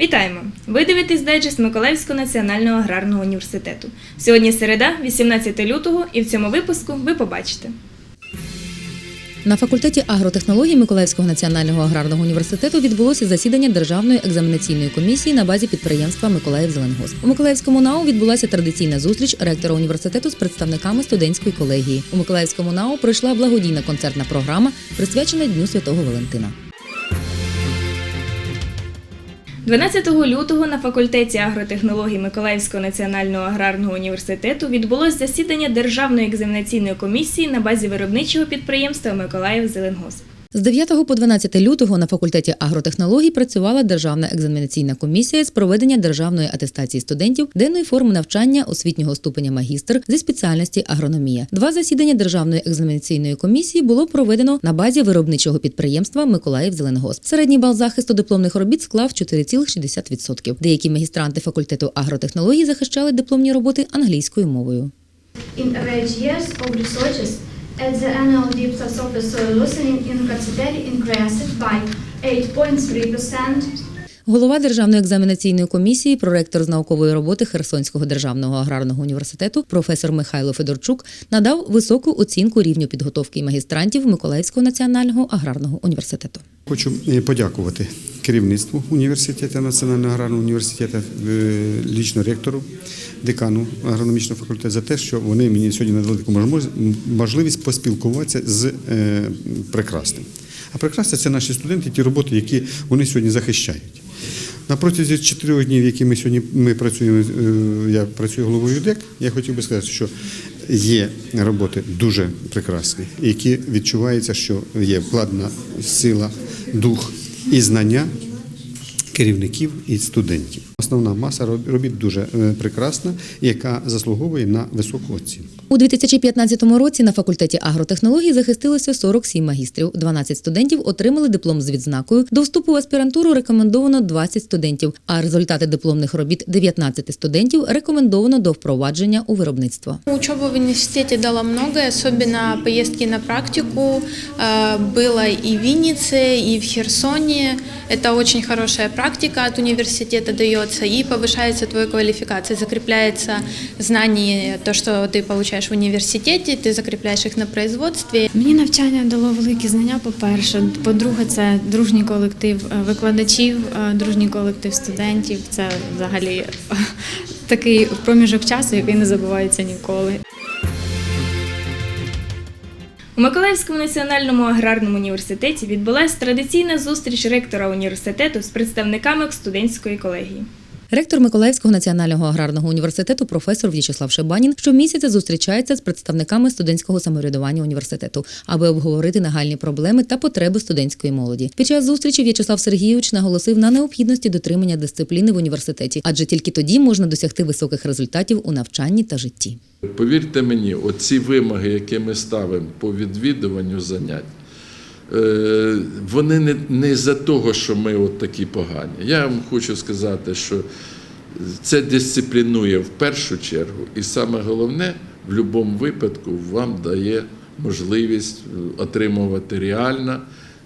Вітаємо! Ви дивитесь дайджест Миколаївського національного аграрного університету. Сьогодні середа, 18 лютого, і в цьому випуску ви побачите. На факультеті агротехнологій Миколаївського національного аграрного університету відбулося засідання Державної екзаменаційної комісії на базі підприємства Миколаїв Зеленгосп. У Миколаївському НАУ відбулася традиційна зустріч ректора університету з представниками студентської колегії. У Миколаївському НАУ пройшла благодійна концертна програма, присвячена Дню Святого Валентина. 12 лютого на факультеті агротехнологій Миколаївського національного аграрного університету відбулось засідання Державної екзаменаційної комісії на базі виробничого підприємства Миколаїв Зеленгосп. З 9 по 12 лютого на факультеті агротехнологій працювала Державна екзаменаційна комісія з проведення державної атестації студентів денної форми навчання освітнього ступеня магістр зі спеціальності агрономія. Два засідання Державної екзаменаційної комісії було проведено на базі виробничого підприємства Миколаїв Зеленгосп. Середній бал захисту дипломних робіт склав 4,60%. Деякі магістранти факультету агротехнологій захищали дипломні роботи англійською мовою. In at the annual depth of the soil loosening in Katsiteri increased by 8.3% Голова Державної екзаменаційної комісії, проректор з наукової роботи Херсонського державного аграрного університету, професор Михайло Федорчук, надав високу оцінку рівню підготовки магістрантів Миколаївського національного аграрного університету. Хочу е, подякувати керівництву університету Національного аграрного університету, е, лічно ректору, декану агрономічного факультету за те, що вони мені сьогодні надали таку можливість- поспілкуватися з е, прекрасним. А прекрасне це наші студенти, ті роботи, які вони сьогодні захищають. На протязі чотирьох днів, які ми сьогодні ми працюємо, е, я працюю головою ДЕК, я хотів би сказати, що є роботи дуже прекрасні, які відчуваються, що є вкладна сила, дух і знання керівників і студентів. Основна маса роб- робіт дуже е, прекрасна, яка заслуговує на високу оцінку. У 2015 році на факультеті агротехнологій захистилося 47 магістрів. 12 студентів отримали диплом з відзнакою. До вступу в аспірантуру рекомендовано 20 студентів, а результати дипломних робіт 19 студентів рекомендовано до впровадження у виробництво. Учеба в университете дала многое, особенно поездки на практику. Э, Было и в Виннице, и в Херсоне. Это очень хорошая практика от университета дается, и повышается твоя квалификация, закрепляется знание, то, что ты получаешь в университете, ты закрепляешь их на производстве. Мені навчання дало великі знання. По-перше, по-друге, це дружній колектив е, викладачів, е, дружній колектив студентів. Це взагалі е, такий проміжок часу, який не забувається ніколи. У Миколаївському національному аграрному університеті відбулася традиційна зустріч ректора університету з представниками студентської колегії. Ректор Миколаївського національного аграрного університету професор В'ячеслав Шебанін щомісяця зустрічається з представниками студентського самоврядування університету, аби обговорити нагальні проблеми та потреби студентської молоді. Під час зустрічі В'ячеслав Сергійович наголосив на необхідності дотримання дисципліни в університеті, адже тільки тоді можна досягти високих результатів у навчанні та житті. Повірте мені, оці вимоги, які ми ставимо по відвідуванню занять, вони не, не за того, що ми от такі погані. Я вам хочу сказати, що це дисциплінує в першу чергу, і саме головне, в будь-якому випадку вам дає можливість е, отримувати реально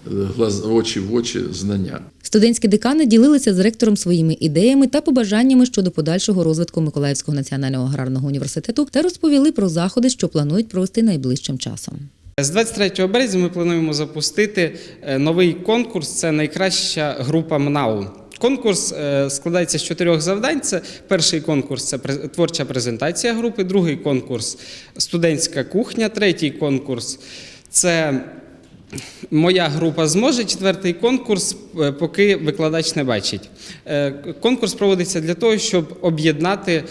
е, очі в очі знання. Студентські декани ділилися з ректором своїми ідеями та побажаннями щодо подальшого розвитку Миколаївського національного аграрного університету та розповіли про заходи, що планують провести найближчим часом. З 23 березня ми плануємо запустити е, новий конкурс. Це найкраща група МНАУ. Конкурс е, складається з чотирьох завдань. Це перший конкурс це творча презентація групи, другий конкурс студентська кухня, третій конкурс це Моя група зможе. Четвертий конкурс, е, поки викладач не бачить. Конкурс проводиться для того, щоб об'єднати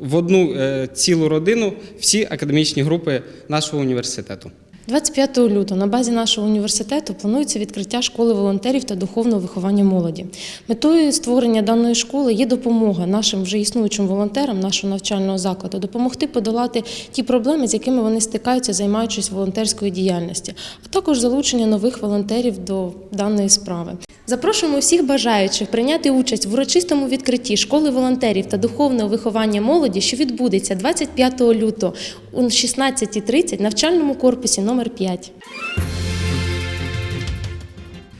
в одну е, цілу родину всі академічні групи нашого університету. 25 лютого на базі нашого університету планується відкриття школи волонтерів та духовного виховання молоді. Метою створення даної школи є допомога нашим вже існуючим волонтерам нашого навчального закладу, допомогти подолати ті проблеми, з якими вони стикаються, займаючись волонтерською діяльністю, а також залучення нових волонтерів до даної справи. Запрошуємо всіх бажаючих прийняти участь в урочистому відкритті школи волонтерів та духовного виховання молоді, що відбудеться 25 лютого у 16.30 в навчальному корпусі номер 5.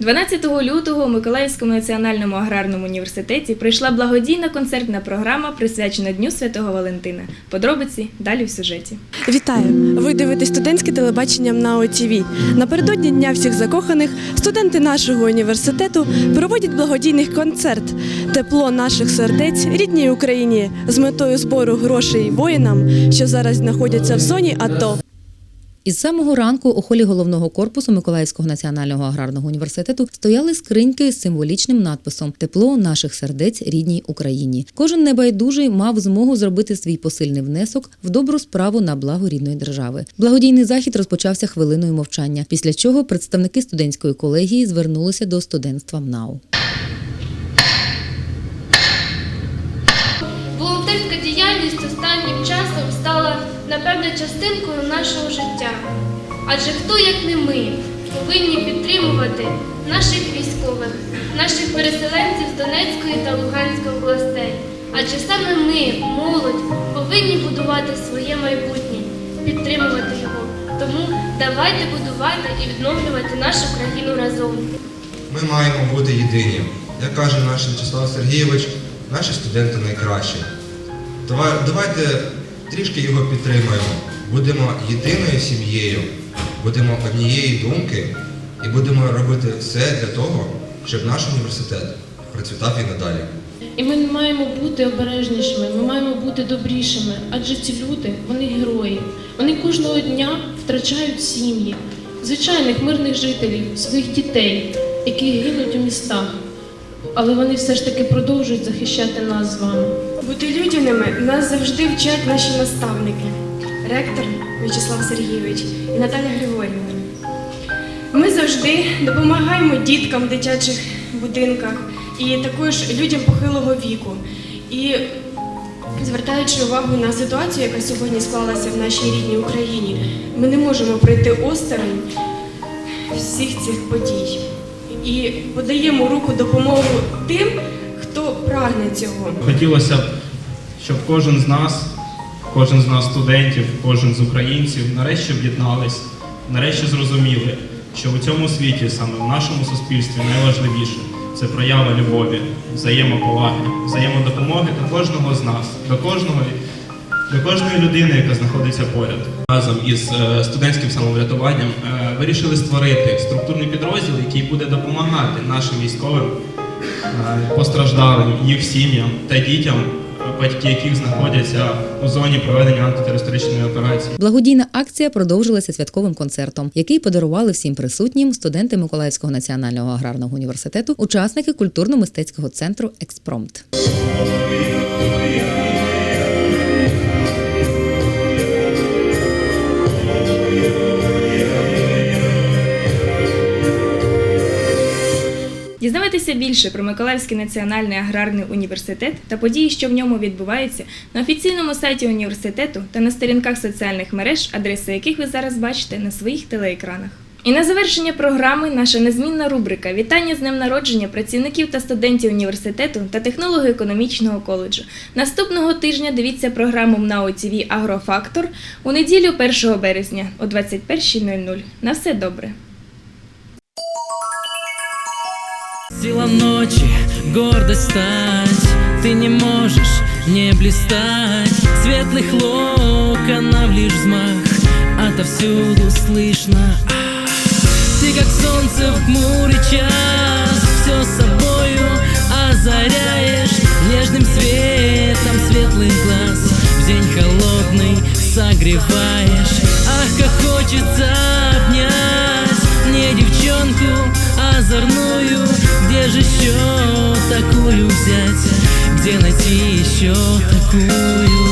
12 лютого у Миколаївському національному аграрному університеті пройшла благодійна концертна програма, присвячена Дню Святого Валентина. Подробиці далі в сюжеті. Вітаю! Ви дивитесь студентське телебачення на ОТВ. Напередодні Дня всіх закоханих студенти нашого університету проводять благодійний концерт Тепло наших сердець рідній Україні з метою збору грошей воїнам, що зараз знаходяться в зоні АТО. Із самого ранку у холі головного корпусу Миколаївського національного аграрного університету стояли скриньки з символічним надписом Тепло наших сердець рідній Україні. Кожен небайдужий мав змогу зробити свій посильний внесок в добру справу на благо рідної держави. Благодійний захід розпочався хвилиною мовчання, після чого представники студентської колегії звернулися до студентства МНАУ. Волонтерська діяльність останнім часом стала напевне частинкою нашого життя. Адже хто, як не ми, повинні підтримувати наших військових, наших переселенців з Донецької та Луганської областей. Адже саме ми, молодь, повинні будувати своє майбутнє, підтримувати його. Тому давайте будувати і відновлювати нашу країну разом. Ми маємо бути єдині. Як каже наш В'ячеслав Сергійович, наші студенти найкращі. Давайте трішки його підтримаємо. Будемо єдиною сім'єю, будемо однієї думки і будемо робити все для того, щоб наш університет процвітав і надалі. І ми маємо бути обережнішими, ми маємо бути добрішими, адже ці люди, вони герої. Вони кожного дня втрачають сім'ї, звичайних мирних жителів, своїх дітей, які гинуть у містах. Але вони все ж таки продовжують захищати нас з вами. Бути людяними нас завжди вчать наші наставники, ректор В'ячеслав Сергійович і Наталя Григорівна. Ми завжди допомагаємо діткам в дитячих будинках і також людям похилого віку. І звертаючи увагу на ситуацію, яка сьогодні склалася в нашій рідній Україні, ми не можемо пройти осторонь всіх цих подій. І подаємо руку допомогу тим, прагне цього. Хотілося б, щоб кожен з нас, кожен з нас студентів, кожен з українців нарешті об'єднались, нарешті зрозуміли, що у цьому світі, саме в нашому суспільстві, найважливіше це проява любові, взаємоповаги, взаємодопомоги до кожного з нас, до кожного. До кожної людини, яка знаходиться поряд, разом із е, студентським самоврятуванням е, вирішили створити структурний підрозділ, який буде допомагати нашим військовим постраждалим, їх сім'ям та дітям, батьки яких знаходяться у зоні проведення антитерористичної операції. Благодійна акція продовжилася святковим концертом, який подарували всім присутнім студенти Миколаївського національного аграрного університету, учасники культурно-мистецького центру Експромт. Дізнавайтеся більше про Миколаївський національний аграрний університет та події, що в ньому відбуваються, на офіційному сайті університету та на сторінках соціальних мереж, адреси яких ви зараз бачите на своїх телеекранах. І на завершення програми наша незмінна рубрика Вітання з днем народження працівників та студентів університету та технолого-економічного коледжу. Наступного тижня дивіться програму МНАО ТВ Агрофактор у неділю 1 березня о 21.00. На все добре! Сила ночи, гордость стать. Ты не можешь не блистать. Светлых локонов лишь взмах. Отовсюду слышно. Ты как солнце в хмурый час. Все собою озаряешь Нежным светом светлых глаз. В день холодный согреваешь. Ах, как хочется озорную Где же еще такую взять? Где найти еще такую?